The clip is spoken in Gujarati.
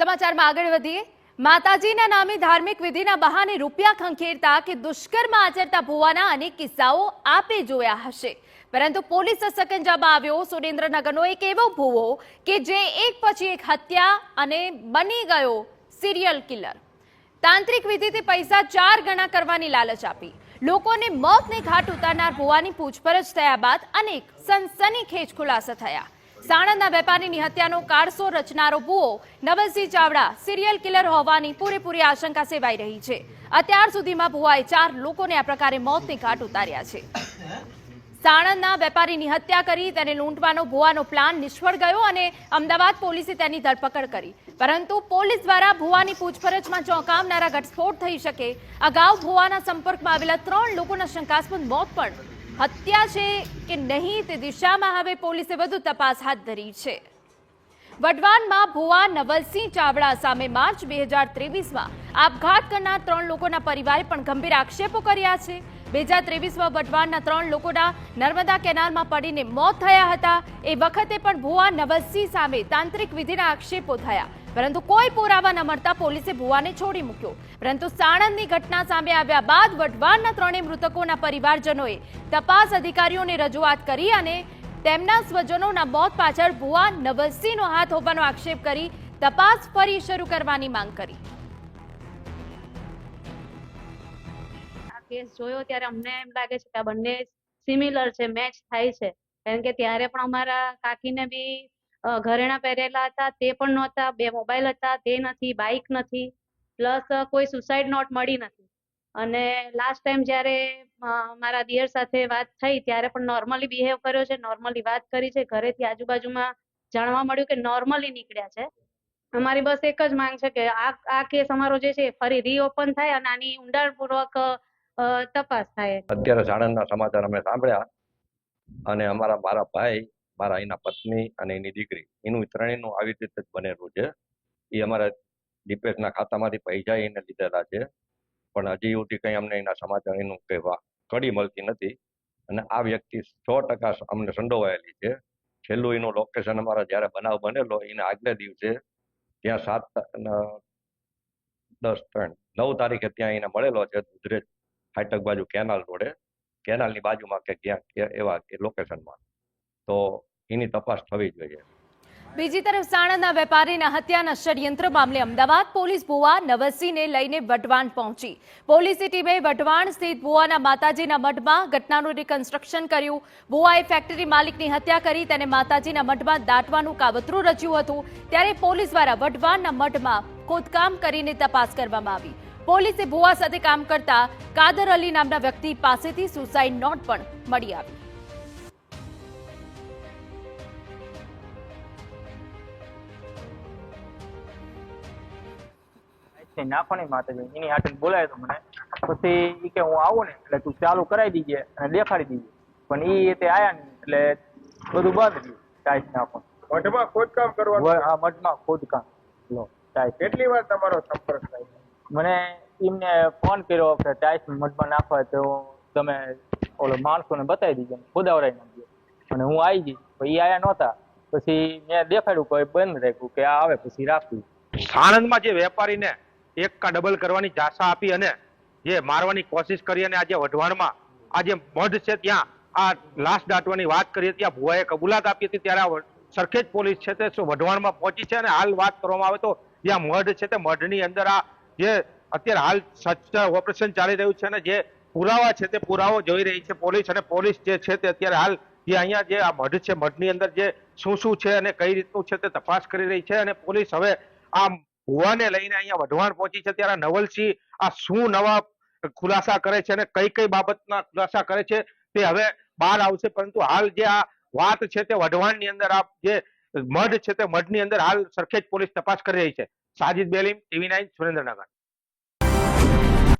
સમાચારમાં આગળ વધીએ. માતાજીના નામે ધાર્મિક વિધિના બહાને રૂપિયા ખંખેરતા કે દુષ્કર્મ આચરતા ભુવાના અનેક કિસ્સાઓ આપે જોયા હશે. પરંતુ પોલીસ સકંજામાં આવ્યો. સુરેન્દ્રનગરનો એક એવો ભુવો કે જે એક પછી એક હત્યા અને બની ગયો સિરિયલ કિલર. તાંત્રિક વિધિથી પૈસા ચાર ગણા કરવાની લાલચ આપી. લોકોને મોતને ઘાટ ઉતારનાર ભુવાની પૂછપરછ થયા બાદ અનેક સનસનીખેજ ખુલાસા થયા. સાણંદના વેપારીની હત્યાનો કારસો રચનારો ભુવો નવલસિંહ ચાવડા સિરિયલ કિલર હોવાની પૂરેપૂરી આશંકા સેવાઈ રહી છે. અત્યાર સુધીમાં ભુવાએ ચાર લોકોને આ પ્રકારે મોતની ઘાટ ઉતાર્યા છે. સાણંદના વેપારીની હત્યા કરી તેને લૂંટવાનો ભુવાનો પ્લાન નિષ્ફળ ગયો અને અમદાવાદ પોલીસે તેની ધરપકડ કરી. પરંતુ પોલીસ દ્વારા ભુવાની પૂછપરછમાં ચોંકાવનારા ઘટસ્ફોટ થઈ શકે. અગાઉ ભુવાના સંપર્કમાં આવેલા ત્રણ લોકોના શંકાસ્પદ મોત પણ હત્યા છે કે નહીં તે દિશામાં હવે પોલીસે વધુ તપાસ હાથ ધરી છે. વઢવાનમાં ભુવા નવલસિંહ ચાવડા સામે માર્ચ બે હજાર ત્રેવીસમાં આપઘાત કરનાર ત્રણ લોકોના પરિવારે પણ ગંભીર આક્ષેપો કર્યા છે. બે હજાર ત્રેવીસમાં વઢવાણના ત્રણ લોકોના નર્મદા કેનાલમાં પડીને મોત થયા હતા. એ વખતે પણ ભુવા નવલસિંહ સામે તાંત્રિક વિધિના આક્ષેપો થયા. પરંતુ કોઈ પુરાવા ન મળતા પોલીસે ભુવાને છોડી મૂક્યો. પરંતુ સાણંદની ઘટના સામે આવ્યા બાદ વઢવાણના ત્રણેય મૃતકોના પરિવારજનોએ તપાસ અધિકારીઓને રજૂઆત કરી અને તેમના સ્વજનોના મોત પાછળ ભુવા નવલસિંહનો હાથ હોવાનો આક્ષેપ કરી તપાસ ફરી શરૂ કરવાની માંગ કરી. કેસ જોયો ત્યારે અમને એમ લાગે છે કે આ બંને સિમિલર છે મેચ થાય છે. કારણ કે ત્યારે પણ અમારા કાકીને બી ઘરેણાં પહેરેલા હતા, તે પણ નહોતા, બે મોબાઈલ હતા, તે નથી બાઇક નથી, પ્લસ કોઈ સુસાઇડ નોટ મળી નથી. અને લાસ્ટ ટાઈમ જ્યારે મારા દિયર સાથે વાત થઈ, ત્યારે પણ નોર્મલી બિહેવ કર્યો છે, નોર્મલી વાત કરી છે. ઘરેથી આજુબાજુમાં જાણવા મળ્યું કે નોર્મલી નીકળ્યા છે. અમારી બસ એક જ માંગ છે કે આ આ કેસ અમારો જે છે ફરી રીઓપન થાય અને આની ઊંડાણપૂર્વક તપાસ થાય. અત્યારે સાણંદના સમાચાર અમે સાંભળ્યા અને અમારા મારા ભાઈ મારા એના પત્ની અને એની દીકરી. એનું ત્રણેયનું આવી રીતે જ બનેલું છે. એ અમારા દીપેશના ખાતામાંથી પૈસા એને લીધેલા છે. પણ હજી સુધી કંઈ અમને એના સમાચાર એનું કહેવા કડી મળતી નથી. અને આ વ્યક્તિ સો ટકા અમને સંડોવાયેલી છે. છેલ્લું એનું લોકેશન અમારા જ્યારે બનાવ બનેલો, એના આગલે દિવસે ત્યાં સાત દસ, ત્રણ, નવ તારીખે ત્યાં એને મળેલો છે દુધરેજ ફાટક બાજુ કેનાલ રોડે. કેનાલની બાજુમાં કે ક્યાંક એવા લોકેશનમાં તો એની તપાસ થવી જોઈએ. બીજી તરફ સાણંદના વેપારીના હત્યાના ષડયંત્ર મામલે અમદાવાદ પોલીસ ભુવા નવસીને લઈને વઢવાણ પહોંચી. પોલીસની ટીમે વઢવાણ સ્થિત ભુવાના માતાજીના મઠમાં ઘટનાનું રિકન્સ્ટ્રક્શન કર્યું. ભુવાએ ફેક્ટરી માલિકની હત્યા કરી, તેને માતાજીના મઠમાં દાટવાનું કાવતરું રચ્યું હતું. ત્યારે પોલીસ દ્વારા વઢવાણના મઠમાં ખોદકામ કરીને તપાસ કરવામાં આવી. પોલીસે ભુવા સાથે કામ કરતા કાદર અલી નામના વ્યક્તિ પાસેથી સુસાઇડ નોટ પણ મળી આવી. છે નાખવાની માતાજી એની હાટે બોલાય તો મને. પછી એ કે હું આવું ને એટલે તું ચાલુ કરાવી દીજે અને દેખાડી દીજે. પણ એ તે આયા ને એટલે બધું બંધ રહ્યું ટાઈસ નાખવાનું મઠમાં ખોદકામ કરવાનું હા મઠમાં ખોદકામ. લો ટાઈસ કેટલી વાર તમારો સંપર્ક થાય મને એમને ફોન કર્યો કે ટાઈસ મઠમાં નાખવા તો તમે ઓલો માણસોને બતાવી દીધો ને ખોદાવડાવી નાખજો અને હું આવી જઈશ પછી આયા નહોતા. પછી મેં દેખાડ્યું કોઈ બંધ રાખ્યું કે આ આવે પછી રાખવું સાણંદમાં જે વેપારીને એક કા ડબલ કરવાની જાસા આપી અને જે મારવાની કોશિશ કરી અને આજે વઢવાણમાં, આ જે મઢ છે ત્યાં, આ લાશ દાટવાની વાત કરી ત્યાં ભુવાએ કબૂલાત આપી હતી, ત્યારે આ સરખેજ પોલીસ છે તે શું વઢવાણમાં પહોંચી છે અને હાલ વાત કરવામાં આવે તો જ્યાં મઢ છે તે મઢની અંદર આ જે અત્યારે હાલ સચ્ચા ઓપરેશન ચાલી રહ્યું છે અને જે પુરાવા છે તે પુરાવો જોઈ રહી છે પોલીસ અને પોલીસ જે છે તે અત્યારે હાલ જે અહીંયા જે આ મઢ છે, મઢની અંદર જે શું શું છે અને કઈ રીતનું છે તે તપાસ કરી રહી છે અને પોલીસ હવે આ ભુવાને લઈને અહીંયા વઢવાણ પહોંચી છે. ત્યારે નવલસિંહ આ શું નવા ખુલાસા કરે છે અને કઈ કઈ બાબતના ખુલાસા કરે છે તે હવે બહાર આવશે. પરંતુ હાલ જે આ વાત છે તે વઢવાણની અંદર આ જે મઢ છે તે મઢની અંદર હાલ સરખેજ પોલીસ તપાસ કરી રહી છે. Sajid Belim, TV nine, Surendranagar.